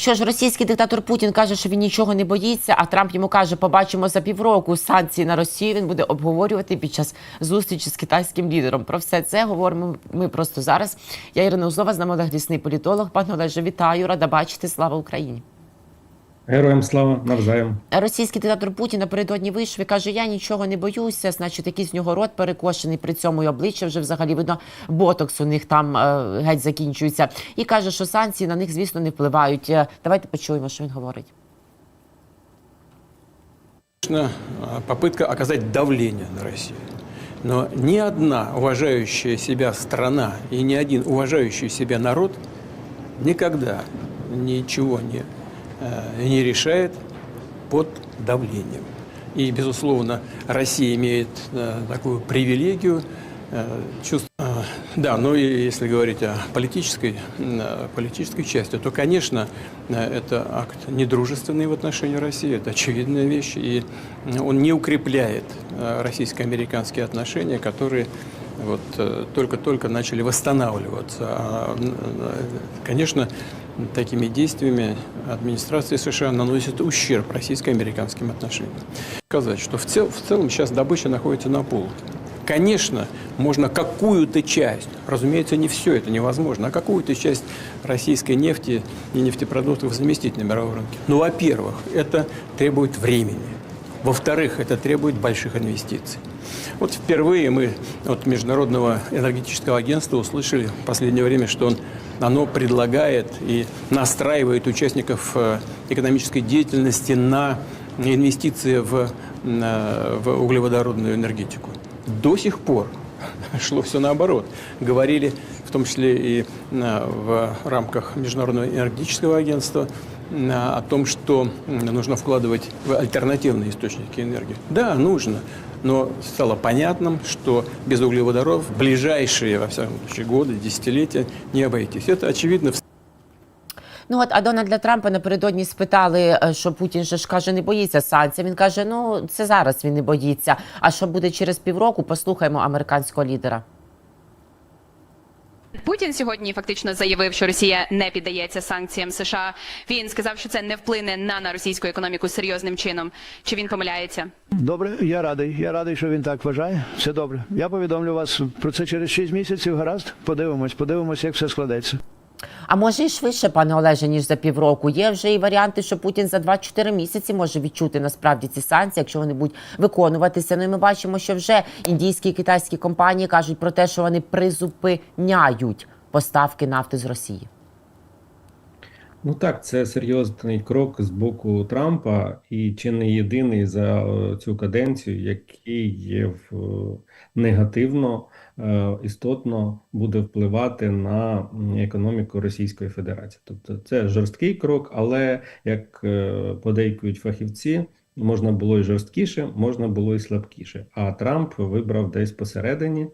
Що ж, російський диктатор Путін каже, що він нічого не боїться, а Трамп йому каже, побачимо за півроку санкції на Росію. Він буде обговорювати під час зустрічі з китайським лідером. Про все це говоримо ми просто зараз. Я Ірина Узлова, з нами Олег Лісний політолог. Пане Олеже, вітаю, рада бачити. Слава Україні. Героям слава навзаєм. Російський диктатор Путін напередодні вийшов і каже: Я нічого не боюся. Значить, якийсь в нього рот перекошений при цьому і обличчя вже взагалі видно, ботокс у них там е, геть закінчується. І каже, що санкції на них, звісно, не впливають. Е, Давайте почуємо, що він говорить. Конечно, а, попытка оказать давление на Россию. Но ни одна уважающая себя страна и ни один уважающий себя народ никогда ничего не, не решает под давлением. И, безусловно, Россия имеет э, такую привилегию э, чувств- э, Да, ну и если говорить о политической, э, политической части, то, конечно, э, это акт недружественный в отношении России, это очевидная вещь, и э, он не укрепляет э, российско-американские отношения, которые вот э, только-только начали восстанавливаться. А, э, Конечно, такими действиями администрация США наносит ущерб российско-американским отношениям. Сказать, что в, цел- в целом сейчас добыча находится на полке. Конечно, можно какую-то часть, разумеется, не все это невозможно, а какую-то часть российской нефти и нефтепродуктов заместить на мировом рынке. Ну, во-первых, это требует времени. Во-вторых, это требует больших инвестиций. Вот впервые мы от Международного энергетического агентства услышали в последнее время, что он, оно предлагает и настраивает участников э, экономической деятельности на инвестиции в, на- в углеводородную энергетику. До сих пор шло все наоборот. Говорили, в том числе и э, в рамках Международного энергетического агентства, э, о том, что м, нужно вкладывать в альтернативные источники энергии. Да, нужно. Но стало понятным, что без углеводородов в ближайшие, во всяком случае, годы, десятилетия не обойтись. Это очевидно в Ну от а Дональда Трампа напередодні спитали, е, що Путін же ж каже, не боїться санкцій. Він каже: ну це зараз він не боїться. А що буде через півроку? Послухаємо американського лідера. Путін сьогодні фактично заявив, що Росія не піддається санкціям США. Він сказав, що це не вплине на, на російську економіку серйозним чином. Чи він помиляється? Добре, я радий. Я радий, що він так вважає. Все добре. Я повідомлю вас про це через 6 місяців. Гаразд. Подивимось, подивимось, як все складеться. А може і швидше, пане Олеже, ніж за півроку. Є вже і варіанти, що Путін за 2-4 місяці може відчути насправді ці санкції, якщо вони будуть виконуватися. Ну і ми бачимо, що вже індійські і китайські компанії кажуть про те, що вони призупиняють поставки нафти з Росії. Ну так, це серйозний крок з боку Трампа, і чи не єдиний за е, цю каденцію, який є в е, негативно істотно буде впливати на економіку Російської Федерації. Тобто це жорсткий крок, але як е, подейкують фахівці. Можна було і жорсткіше, можна було і слабкіше. А Трамп вибрав десь посередині,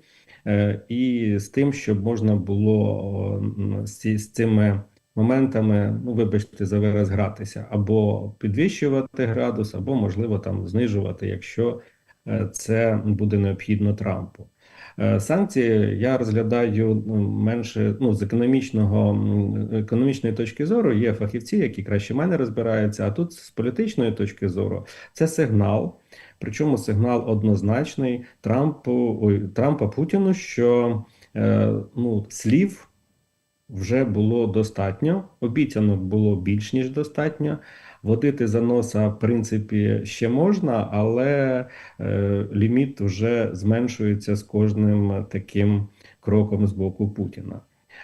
е, і з тим, щоб можна було з цими моментами, ну вибачте за вираз гратися, або підвищувати градус, або можливо там знижувати, якщо е, це буде необхідно Трампу. Е, Санкції я розглядаю ну, менше ну, з економічного економічної точки зору. Є фахівці, які краще мене розбираються. А тут з політичної точки зору це сигнал. Причому сигнал однозначний Трампу ой, Трампа Путіну, що е, ну, слів вже було достатньо, обіцянок було більш ніж достатньо. Водити за носа, в принципі, ще можна, але е, ліміт вже зменшується з кожним таким кроком з боку Путіна.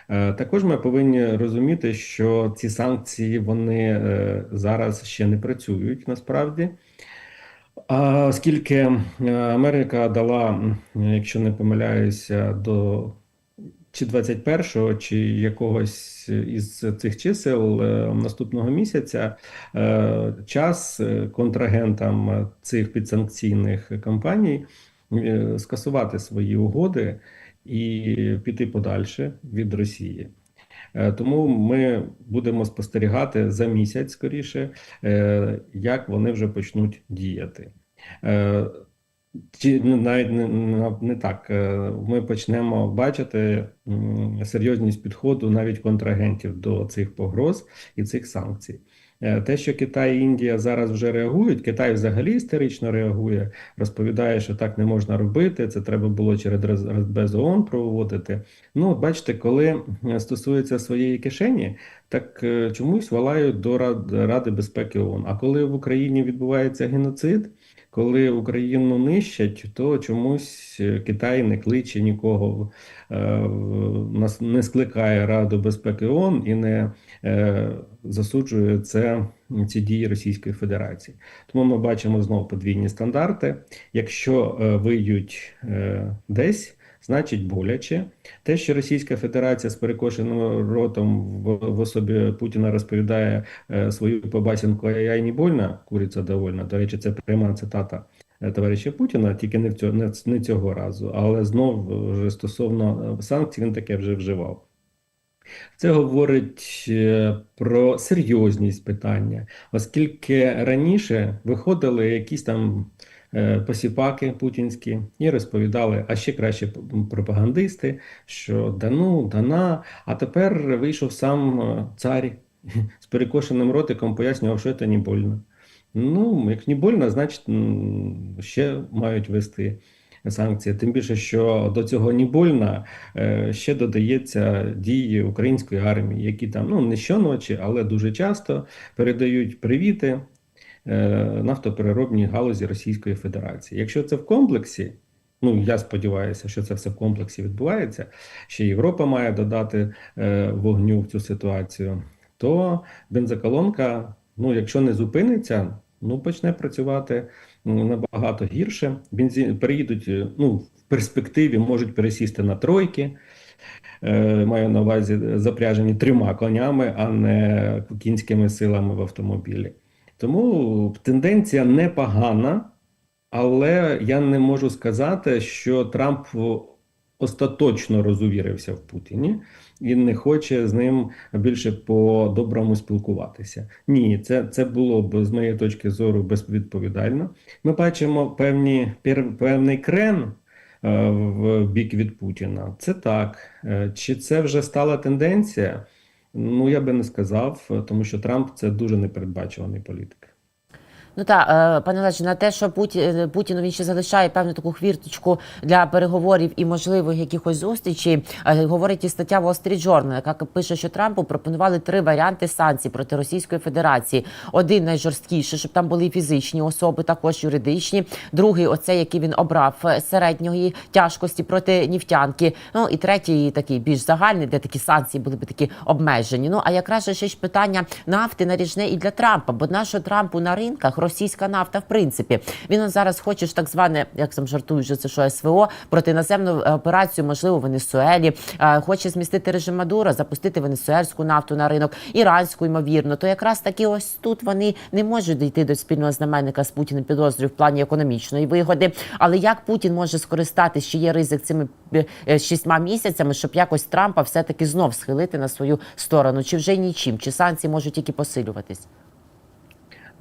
Е, також ми повинні розуміти, що ці санкції вони е, зараз ще не працюють насправді. Оскільки е, Америка дала, якщо не помиляюся, до чи 21-го, чи якогось із цих чисел е, наступного місяця е, час е, контрагентам цих підсанкційних компаній скасувати свої угоди і піти подальше від Росії. Тому ми будемо спостерігати за місяць скоріше, як вони вже почнуть діяти. Чи ну, навіть не, не, не так. Е, Ми почнемо бачити серйозність підходу навіть контрагентів до цих погроз і цих санкцій. Е, Те, що Китай і Індія зараз вже реагують, Китай взагалі істерично реагує, розповідає, що так не можна робити, це треба було через Радбез ООН проводити. Ну, бачите, коли е, стосується своєї кишені, так е, чомусь волають до Рад- Ради безпеки ООН. А коли в Україні відбувається геноцид, коли Україну нищать, то чомусь Китай не кличе нікого, нас не скликає Раду безпеки ООН і не засуджує це ці дії Російської Федерації. Тому ми бачимо знову подвійні стандарти. Якщо е, виють е, десь, значить боляче. Те, що Російська Федерація з перекошеним ротом в, в особі Путіна розповідає е, свою побасінку «Ай-яй, не больно, куриця довольна». До речі, це пряма цитата е, товариша Путіна, тільки не, в цього, не, не цього разу. Але знов вже стосовно е, санкцій він таке вже вживав. Це говорить е, про серйозність питання, оскільки раніше виходили якісь там е, посіпаки путінські і розповідали, а ще краще пропагандисти, що да ну, дана, а тепер вийшов сам е, цар з перекошеним ротиком, пояснював, що це не больно. Ну, як не больно, значить ще мають вести санкції. Тим більше, що до цього не больно е, ще додається дії української армії, які там ну не щоночі, але дуже часто передають привіти е, нафтопереробній галузі Російської Федерації. Якщо це в комплексі, ну я сподіваюся, що це все в комплексі відбувається. Ще Європа має додати е, вогню в цю ситуацію. То бензоколонка, ну якщо не зупиниться, ну почне працювати набагато гірше. Бензин переїдуть, е, ну в перспективі можуть пересісти на тройки. Е, Маю на увазі запряжені трьома конями, а не кінськими силами в автомобілі. Тому тенденція непогана, але я не можу сказати, що Трамп остаточно розувірився в Путіні і не хоче з ним більше по-доброму спілкуватися. Ні, це, це було б з моєї точки зору безвідповідально. Ми бачимо певні, певний крен е, в бік від Путіна. Це так. Е, Чи це вже стала тенденція? Ну, я би не сказав, е, тому що Трамп це дуже непередбачуваний політик. Ну так, е, пане Олеже, на те, що Путін, Путіну він ще залишає певну таку хвірточку для переговорів і можливих якихось зустрічей, е, говорить і стаття Wall Street Journal, яка пише, що Трампу пропонували три варіанти санкцій проти Російської Федерації. Один найжорсткіший, щоб там були фізичні особи, також юридичні. Другий, оцей, який він обрав е, середньої тяжкості проти нефтянки. Ну і третій такий більш загальний, де такі санкції були б такі обмежені. Ну а якраз ще ж питання нафти наріжне і для Трампа, бо нашого Трампу на ринках російська нафта, в принципі, він зараз хоче ж так зване, як там жартують, що це що СВО, проти наземну е, операцію, можливо, в Венесуелі. Е, Хоче змістити режим Мадуро, запустити венесуельську нафту на ринок, іранську, ймовірно. То якраз таки ось тут вони не можуть дійти до спільного знаменника з Путіним підозрюю в плані економічної вигоди. Але як Путін може скористатися, що є ризик цими е, шістьма місяцями, щоб якось Трампа все-таки знов схилити на свою сторону? Чи вже нічим? Чи санкції можуть тільки посилюватись?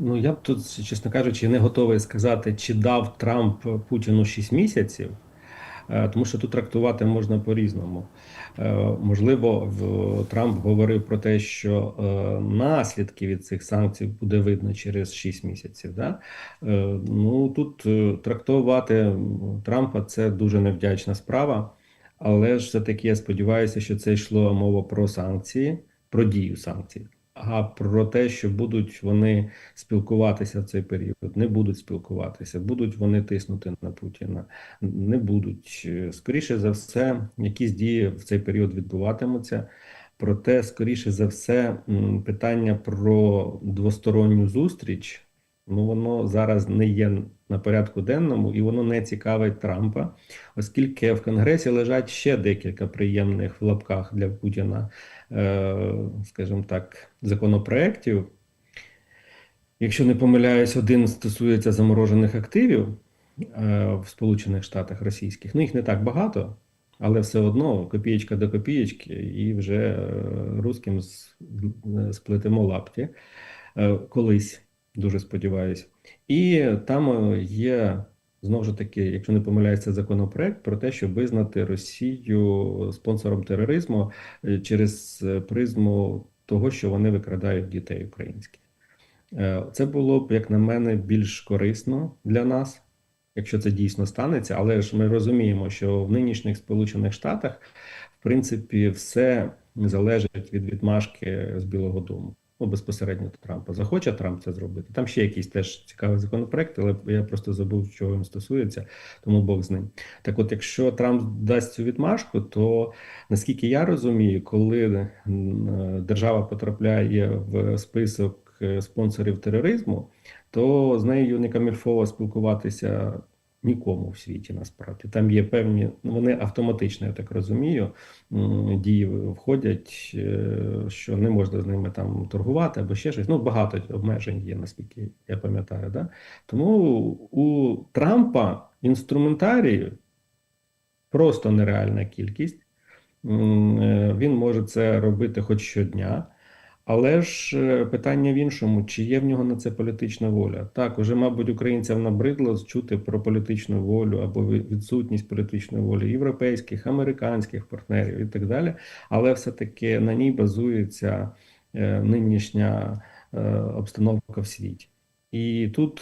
Ну, я б тут, чесно кажучи, не готовий сказати, чи дав Трамп Путіну 6 місяців, е, тому що тут трактувати можна по-різному. Е, Можливо, Трамп говорив про те, що е, наслідки від цих санкцій буде видно через 6 місяців. Да? Ну, тут трактувати Трампа це дуже невдячна справа, але ж все-таки я сподіваюся, що це йшло мова про санкції, про дію санкцій. А про те, що будуть вони спілкуватися в цей період, не будуть спілкуватися, будуть вони тиснути на Путіна, не будуть. Е, Скоріше за все, якісь дії в цей період відбуватимуться. Проте, скоріше за все, питання про двосторонню зустріч, ну воно зараз не є на порядку денному і воно не цікавить Трампа, оскільки в Конгресі лежать ще декілька приємних в лапках для Путіна, скажімо так, законопроєктів. Якщо не помиляюсь, один стосується заморожених активів е, в Сполучених Штатах Російських. Ну, їх не так багато, але все одно копієчка до копієчки, і вже е, русським е, сплетемо лапті е, колись, дуже сподіваюсь. І там е, є знову ж таки, якщо не помиляюся, законопроект про те, щоб визнати Росію спонсором тероризму е, через е, призму того, що вони викрадають дітей українських. Е, Це було б, як на мене, більш корисно для нас, якщо це дійсно станеться. Але ж ми розуміємо, що в нинішніх Сполучених Штатах, в принципі, все залежить від відмашки з Білого Дому. Ну, безпосередньо Трампа. Захоче Трамп це зробити. Там ще якийсь теж цікавий законопроект, але я просто забув, чого він стосується, тому Бог з ним. Так от, якщо Трамп дасть цю відмашку, то наскільки я розумію, коли держава потрапляє в список е, спонсорів тероризму, то з нею не камільфово спілкуватися нікому в світі насправді. Там є певні, вони автоматично, я так розумію, дії входять, е, що не можна з ними там торгувати або ще щось. Ну, багато обмежень є, наскільки я пам'ятаю. Да? Тому у Трампа інструментарію просто нереальна кількість. Е, Він може це робити хоч щодня. Але ж е, питання в іншому, чи є в нього на це політична воля? Так, уже, мабуть, українцям набридло чути про політичну волю або відсутність політичної волі європейських, американських партнерів і так далі. Але все-таки на ній базується е, нинішня е, обстановка в світі. І тут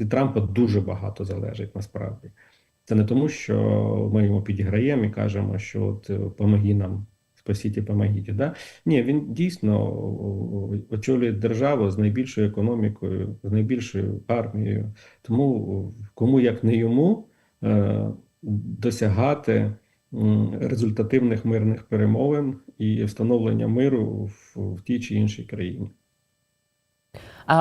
від Трампа дуже багато залежить насправді. Це не тому, що ми йому підіграємо і кажемо, що от помоги нам, спасіть і помогіть. Да? Ні, він дійсно очолює державу з найбільшою економікою, з найбільшою армією. Тому кому як не йому е, досягати результативних мирних перемовин і встановлення миру в, в тій чи іншій країні.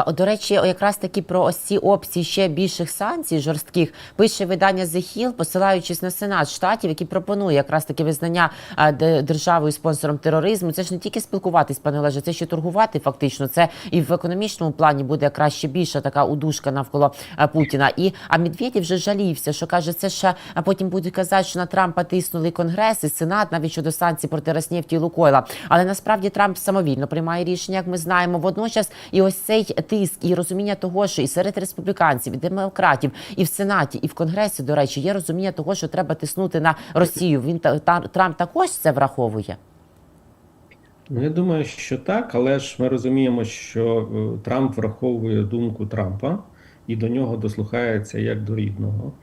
До речі, якраз таки про ось ці опції ще більших санкцій жорстких пише видання The Hill, посилаючись на Сенат штатів, який пропонує якраз таки визнання державою спонсором тероризму. Це ж не тільки спілкуватись, пане Олеже, це ще торгувати фактично. Це і в економічному плані буде якраз ще більша така удушка навколо Путіна. І а Медведєв вже жалівся, що каже, це ще а потім будуть казати, що на Трампа тиснули Конгрес і Сенат навіть щодо санкцій проти Роснефті і Лукойла. Але насправді Трамп самовільно приймає рішення, як ми знаємо. Водночас, і ось цей тиск і розуміння того, що і серед республіканців, і демократів, і в Сенаті, і в Конгресі, до речі, є розуміння того, що треба тиснути на Росію. Він та, Трамп також це враховує. Ну, я думаю, що так, але ж ми розуміємо, що е, Трамп враховує думку Трампа і до нього дослухається як до рідного.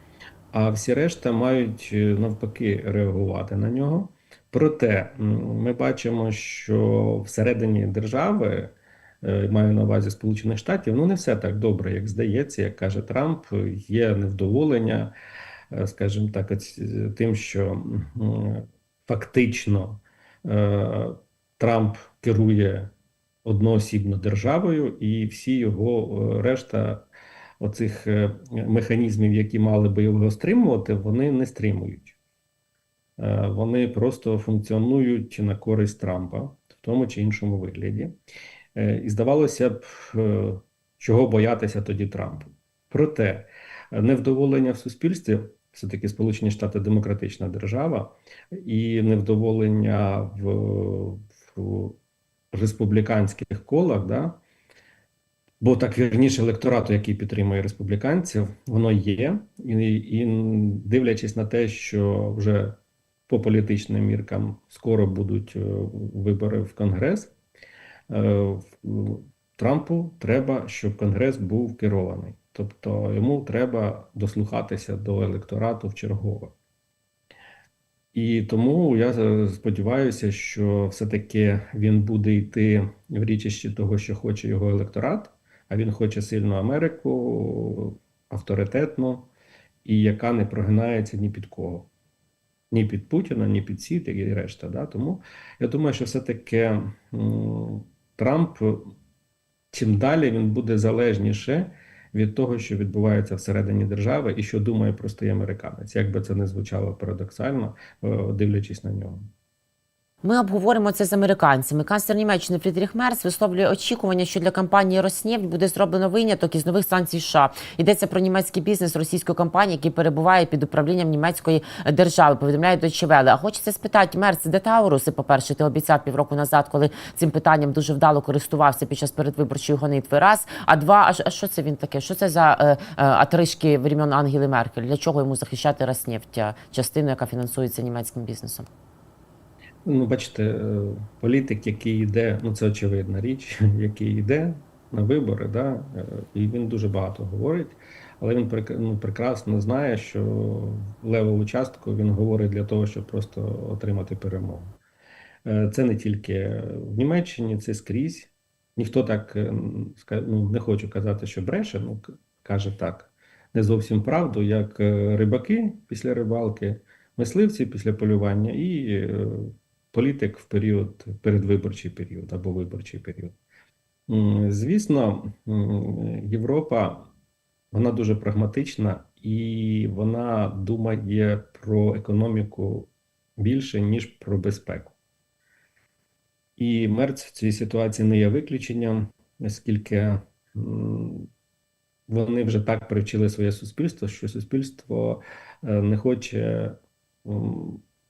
А всі решта мають е, навпаки реагувати на нього. Проте ми бачимо, що всередині держави, маю на увазі Сполучених Штатів, ну не все так добре, як здається, як каже Трамп, є невдоволення, е, скажімо так, тим, що фактично. е, Трамп керує одноосібно державою, і всі його е, решта оцих е, механізмів, які мали би його стримувати, вони не стримують. Е, Вони просто функціонують на користь Трампа в тому чи іншому вигляді. Е, І здавалося б, е, чого боятися тоді Трампу. Проте е, невдоволення в суспільстві, все-таки Сполучені Штати демократична держава, і невдоволення в, в республіканських колах, да, бо так вірніше електорату, який підтримує республіканців, воно є, і, і дивлячись на те, що вже по політичним міркам скоро будуть вибори в Конгрес, Трампу треба, щоб Конгрес був керований. Тобто йому треба дослухатися до електорату в чергове. І тому я е, сподіваюся, що все-таки він буде йти в річищі того, що хоче його електорат, а він хоче сильну Америку, авторитетну, і яка не прогинається ні під кого. Ні під Путіна, ні під Сіт і решта. Да? Тому я думаю, що все-таки Трамп, чим далі він буде залежніше від того, що відбувається всередині держави, і що думає простий американець, як би це не звучало парадоксально, е, дивлячись на нього. Ми обговоримо це з американцями. Канцлер Німеччини Фрідріх Мерц висловлює очікування, що для компанії Роснефть буде зроблено виняток із нових санкцій США. Йдеться про німецький бізнес російської компанії, який перебуває під управлінням німецької держави. Повідомляє Deutsche. А хочеться спитати, Мерц, де Тауруси? По перше, ти обіцяв півроку назад, коли цим питанням дуже вдало користувався під час передвиборчої гонитви. Раз, а два, а що це він таке? Що це за е, е, атришки времен Ангели Меркель? Для чого йому захищати Роснефть, частину, яка фінансується німецьким бізнесом? Ну, бачите, е, політик, який йде, ну це очевидна річ, який йде на вибори, да, е, і він дуже багато говорить, але він ну, прекрасно знає, що левову частку він говорить для того, щоб просто отримати перемогу. Е, Це не тільки в Німеччині, це скрізь. Ніхто так ну, не хочу казати, що бреше, ну каже так. Не зовсім правду, як рибаки після рибалки, мисливці після полювання і політик в період, передвиборчий період або виборчий період. Звісно, Європа вона дуже прагматична і вона думає про економіку більше, ніж про безпеку. І Мерц в цій ситуації не є виключенням, оскільки вони вже так привчили своє суспільство, що суспільство е, не хоче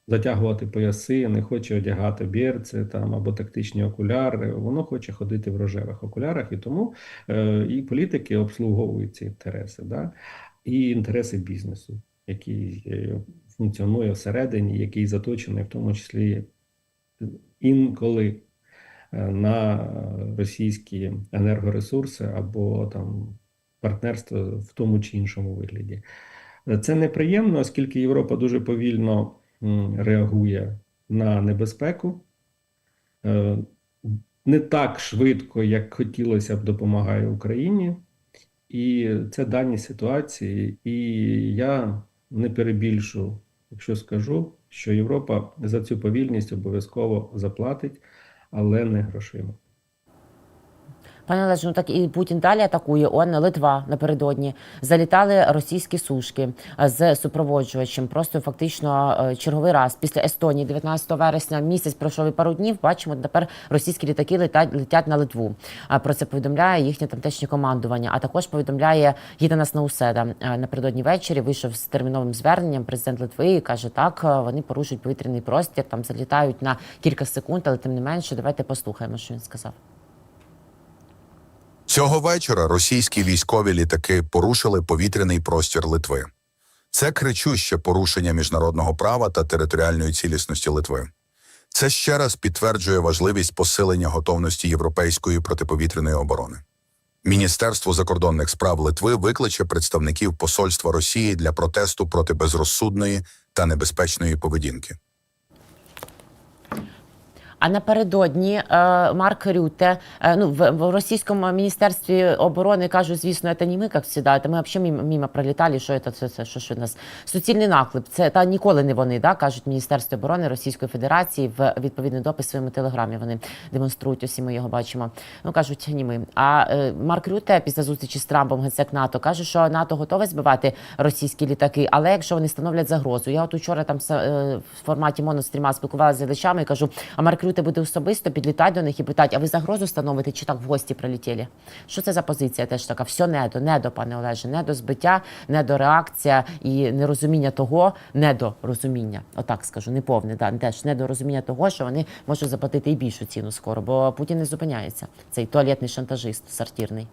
затягувати пояси, не хоче одягати бірці там або тактичні окуляри. Воно хоче ходити в рожевих окулярах, і тому е, і політики обслуговують ці інтереси, да? і інтереси бізнесу, який е, функціонує всередині, який заточений в тому числі інколи е, на російські енергоресурси або там партнерство в тому чи іншому вигляді. Це неприємно, оскільки Європа дуже повільно реагує на небезпеку. Е, Не так швидко, як хотілося б, допомагає Україні. І це дані ситуації. І я не перебільшу, якщо скажу, що Європа за цю повільність обов'язково заплатить, але не грошима. Пане Олеже, ну так і Путін далі атакує. Он Литва напередодні залітали російські сушки е, з супроводжувачем. Просто фактично е, черговий раз після Естонії, 19 вересня, місяць пройшов і пару днів. Бачимо, тепер російські літаки летять летять на Литву. А про це повідомляє їхнє тамтешнє командування. А також повідомляє Гіденас Науседа. Е, Напередодні ввечері вийшов з терміновим зверненням президент Литви і каже: так е, вони порушують повітряний простір, там залітають на кілька секунд, але тим не менше, давайте послухаємо, що він сказав. Цього вечора російські військові літаки порушили повітряний простір Литви. Це кричуще порушення міжнародного права та територіальної цілісності Литви. Це ще раз підтверджує важливість посилення готовності європейської протиповітряної оборони. Міністерство закордонних справ Литви викличе представників посольства Росії для протесту проти безрозсудної та небезпечної поведінки. А напередодні е, Марк Рюте, е, ну в, російському міністерстві оборони кажуть, звісно, це не ми, як завжди, це ми взагалі мимо, пролітали, що це, це, це що, що у нас суцільний наклеп. Це та ніколи не вони, да, кажуть Міністерство оборони Російської Федерації в відповідний допис своєму телеграмі. Вони демонструють усі. Ми його бачимо. Ну кажуть, ні ми. А е, Марк Рюте після зустрічі з Трампом, генсек НАТО, каже, що НАТО готове збивати російські літаки, але якщо вони становлять загрозу. Я от учора там в форматі моностріма спілкувалася з глядачами і кажу, а Марк Рюте буде особисто підлітати до них і питати, а ви загрозу становите чи так в гості прилетіли? Що це за позиція? Теж така, все недо, недо, пане Олеже, недо збиття, недо реакція і нерозуміння того, недорозуміння. Отак скажу, неповне, да, теж недорозуміння того, що вони можуть заплатити і більшу ціну скоро, бо Путін не зупиняється. Цей туалетний шантажист сортирний.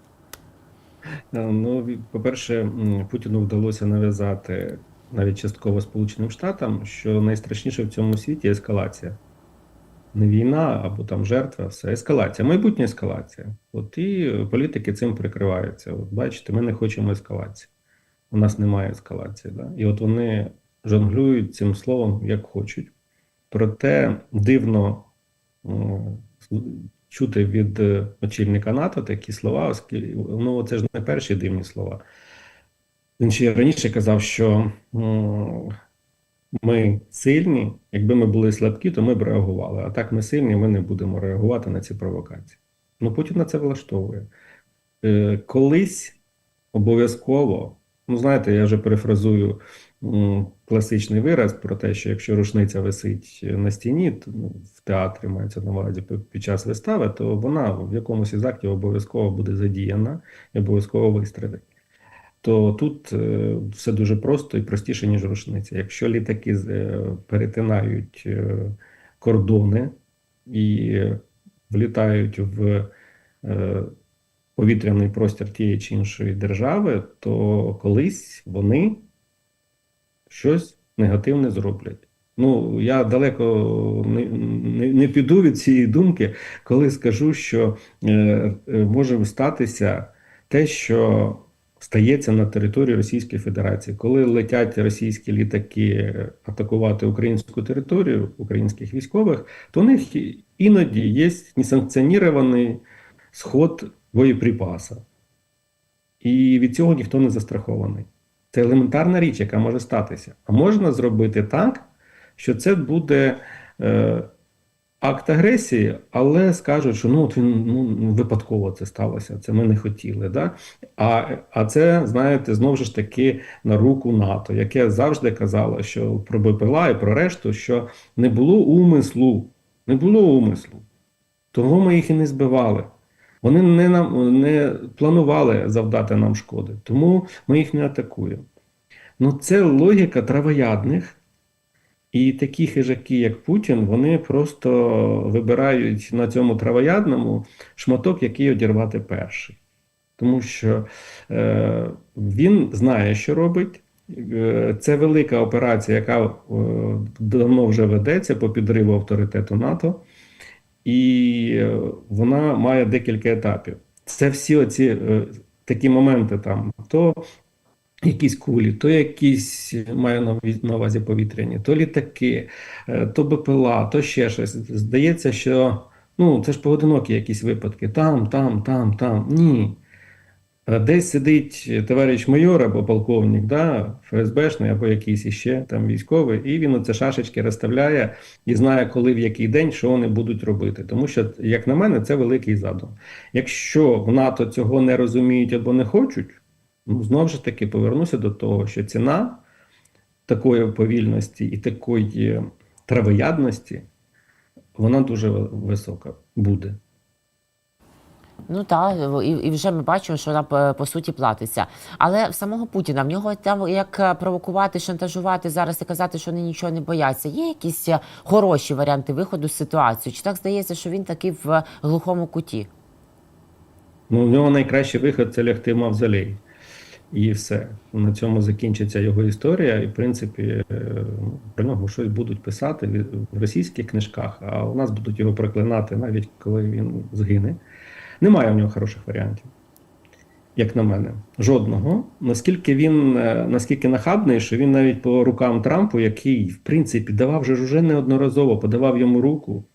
Е, Ну, по-перше, Путіну вдалося нав'язати навіть частково Сполученим Штатам, що найстрашніше в цьому світі ескалація. Не війна або там жертва, все ескалація, майбутня ескалація. От і політики цим прикриваються. От бачите, ми не хочемо ескалації. У нас немає ескалації. Да? І от вони жонглюють цим словом як хочуть. Проте дивно чути від очільника НАТО такі слова, оскільки ну це ж не перші дивні слова. Він ще раніше казав, що м, ми сильні, якби ми були слабкі, то ми б реагували. А так ми сильні, ми не будемо реагувати на ці провокації. Ну Путін на це влаштовує. Е, Колись обов'язково Ну, знаєте, я вже перефразую м, класичний вираз про те, що якщо рушниця висить на стіні, то, ну, в театрі мається на увазі під- час вистави, то вона в якомусь із актів обов'язково буде задіяна і обов'язково вистрелить. То тут е, все дуже просто і простіше, ніж рушниця. Якщо літаки е, перетинають е, кордони і влітають в повітряний простір тієї чи іншої держави, то колись вони щось негативне зроблять. Ну, я далеко не, не, не піду від цієї думки, коли скажу, що е, може статися те, що стається на території Російської Федерації. Коли летять російські літаки атакувати українську територію українських військових, то у них іноді є несанкціонований сход боєприпаса. І від цього ніхто не застрахований. Це елементарна річ, яка може статися. А можна зробити так, що це буде е, акт агресії, але скажуть, що ну, от він ну, випадково це сталося, це ми не хотіли. Да? А, а це, знаєте, знову ж таки на руку НАТО, яке завжди казало, що про БПЛА і про решту, що не було умислу, не було умислу. Того ми їх і не збивали. Вони не, нам, не планували завдати нам шкоди, тому ми їх не атакуємо. Ну, це логіка травоядних, і такі хижаки, як Путін, вони просто вибирають на цьому травоядному шматок, який одірвати перший. Тому що е, він знає, що робить. Е, Це велика операція, яка е, давно вже ведеться по підриву авторитету НАТО і е, вона має декілька етапів. Це всі оці такі моменти там, то якісь кулі, то якісь маю на увазі- на увазі повітряні, то літаки, е, то БПЛА, то ще щось. Здається, що ну, це ж поодинокі якісь випадки. Там, там, там, там. Ні. Е, Десь сидить товариш майор або полковник, да, ФСБшний або якийсь іще там військовий, і він оце шашечки розставляє і знає, коли в який день що вони будуть робити. Тому що, як на мене, це великий задум. Якщо в НАТО цього не розуміють або не хочуть, ну знову ж таки повернуся до того, що ціна такої повільності і такої травоядності, вона дуже висока буде. Ну так, і, і вже ми бачимо, що вона по, по суті платиться. Але в самого Путіна в нього там як е, провокувати, шантажувати зараз і казати, що вони нічого не бояться. Є якісь е, хороші варіанти виходу з ситуації? Чи так здається, що він такий в глухому куті? Ну, у нього найкращий виход це лягти в мавзолей. І все. На цьому закінчиться його історія. І, в принципі, е, про нього щось будуть писати в- російських книжках, а у нас будуть його проклинати навіть коли він згине. Немає у нього хороших варіантів, як на мене. Жодного. Наскільки він е, наскільки нахабний, що він навіть по рукам Трампу, який, в принципі, давав же ж уже неодноразово, подавав йому руку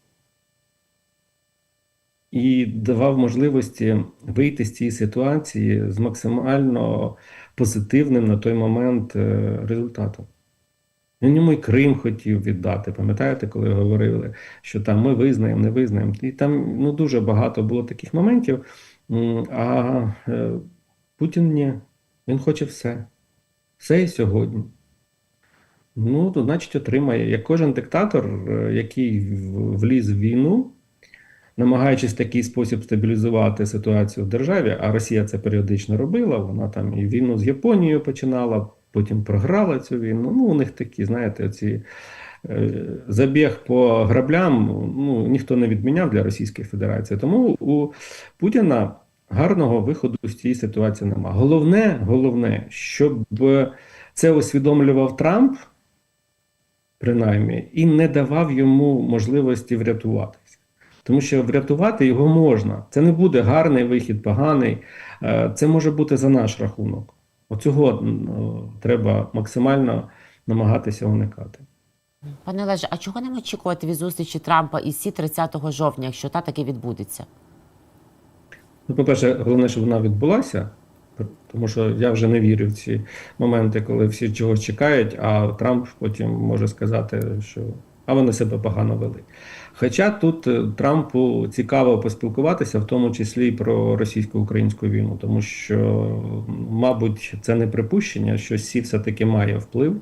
і давав можливості вийти з цієї ситуації з максимально позитивним на той момент е, результатом. Він йому і Крим хотів віддати. Пам'ятаєте, коли говорили, що там ми визнаємо, не визнаємо. І там ну, дуже багато було таких моментів. А е, Путін ні. Він хоче все. Все і сьогодні. Ну, то значить, отримає. Як кожен диктатор, е, який вліз в війну, намагаючись в такий спосіб стабілізувати ситуацію в державі, а Росія це періодично робила, вона там і війну з Японією починала, потім програла цю війну. Ну, у них такі, знаєте, оці е, забіг по граблям ну, ніхто не відміняв для Російської Федерації. Тому у Путіна гарного виходу з цієї ситуації нема. Головне, головне, щоб це усвідомлював Трамп, принаймні, і не давав йому можливості врятуватися. Тому що врятувати його можна. Це не буде гарний вихід, поганий. Е, Це може бути за наш рахунок. Оцього м, треба максимально намагатися уникати. Пане Олеже, а чого нам очікувати від зустрічі Трампа і Сі 30 жовтня, якщо та таки відбудеться? Ну, по-перше, головне, щоб вона відбулася, тому що я вже не вірю в ці моменти, коли всі чогось чекають, а Трамп потім може сказати, що а вони себе погано вели. Хоча тут е, Трампу цікаво поспілкуватися, в тому числі і про російсько-українську війну, тому що, мабуть, це не припущення, що Сі все-таки має вплив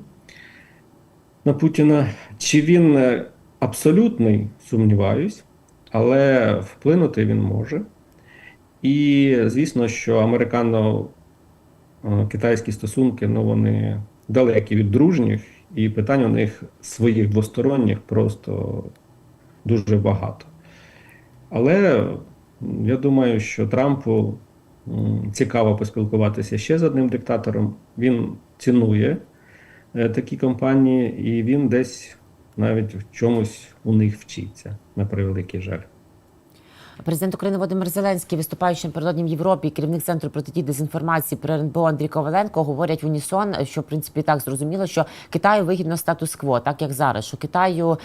на Путіна. Чи він е, абсолютний, сумніваюсь, але вплинути він може. І звісно, що американо-китайські стосунки ну, вони далекі від дружніх, і питань у них своїх двосторонніх просто дуже багато. Але я думаю, що Трампу цікаво поспілкуватися ще з одним диктатором. Він цінує е, такі компанії, і він десь навіть в чомусь у них вчиться, на превеликий жаль. Президент України Володимир Зеленський, виступаючи напередодні в Європі, керівник центру протидії дезінформації при РНБО Андрій Коваленко говорять в унісон, що в принципі так зрозуміло, що Китаю вигідно статус-кво, так як зараз, що Китаю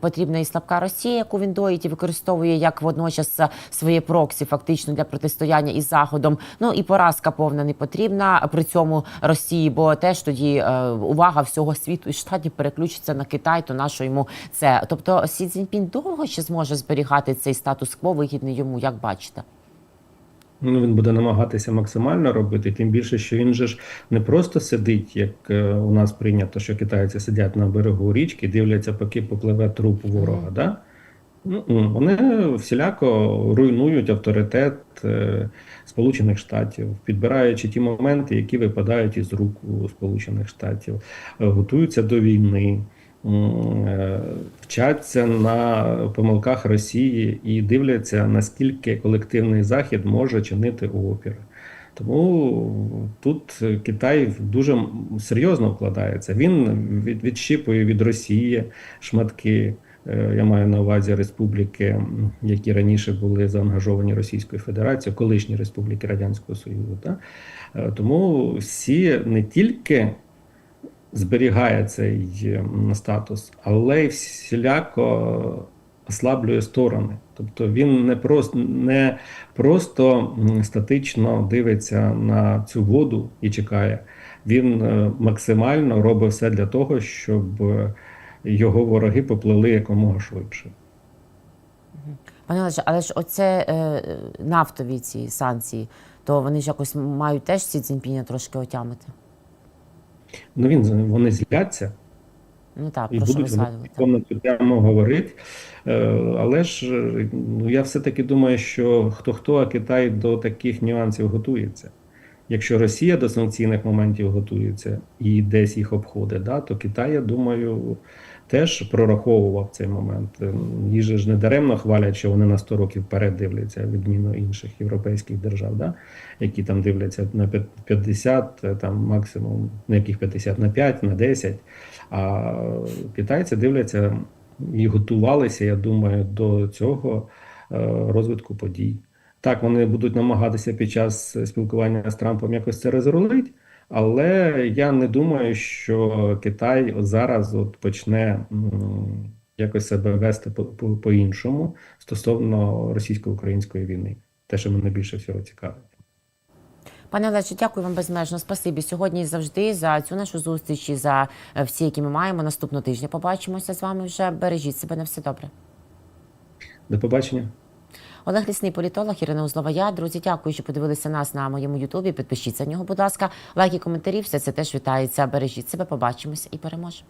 потрібна і слабка Росія, яку він доїть і використовує як водночас своє проксі, фактично для протистояння із заходом. Ну і поразка повна не потрібна при цьому Росії, бо теж тоді е, увага всього світу і штатів переключиться на Китай, то на що йому це? Тобто Сі Цзіньпін довго ще зможе зберігати цей статус-кво вигідний йому, як бачите? Ну, він буде намагатися максимально робити, тим більше, що він же ж не просто сидить, як е, у нас прийнято, що китайці сидять на берегу річки, дивляться, поки попливе труп ворога. Да? М-м. Вони всіляко руйнують авторитет е, Сполучених Штатів, підбираючи ті моменти, які випадають із рук у Сполучених Штатів, е, готуються до війни. Е, Вчаться на помилках Росії і дивляться, наскільки колективний Захід може чинити опір. Тому тут Китай дуже серйозно вкладається. Він від- відщипує від Росії шматки. е, Я маю на увазі республіки, які раніше були заангажовані Російською Федерацією, колишні республіки Радянського Союзу. Да? Е, Тому всі не тільки зберігає цей м, статус, але й всіляко ослаблює сторони. Тобто він не просто, не просто статично дивиться на цю воду і чекає. Він е, максимально робить все для того, щоб його вороги поплили якомога швидше. Пане Олеже, але ж оце е, нафтові ці санкції, то вони ж якось мають теж Сі Цзіньпіня трошки отямити. Ну він вони зляться. Ну так, і будуть вони повністю прямо говорити. Е, Але ж е, ну, я все-таки думаю, що хто хто, а Китай до таких нюансів готується. Якщо Росія до санкційних моментів готується і десь їх обходить, да, то Китай, я думаю, теж прораховував цей момент. Е, Їх ж не даремно хвалять, що вони на 100 років вперед дивляться, відміну інших європейських держав, да, які там дивляться на п'ят- 50, е, там максимум, на яких 50, на 5, на 10. А китайці дивляться і готувалися, я думаю, до цього е, розвитку подій. Так, вони будуть намагатися під час спілкування з Трампом якось це розрулити, але я не думаю, що Китай от зараз от почне якось себе вести по- по- по-іншому стосовно російсько-української війни. Те, що мене більше всього цікавить. Пане Олеже, дякую вам безмежно. Спасибі сьогодні і завжди за цю нашу зустріч і за е, всі, які ми маємо. Наступного тижня побачимося з вами вже. Бережіть себе на все добре. До побачення. Олег Лісний політолог, Ірина Узлова. Я друзі, дякую, що подивилися нас на моєму Ютубі. Підпишіться на нього, будь ласка. Лайки, коментарі, все це теж вітається. Бережіть себе, побачимося і переможемо.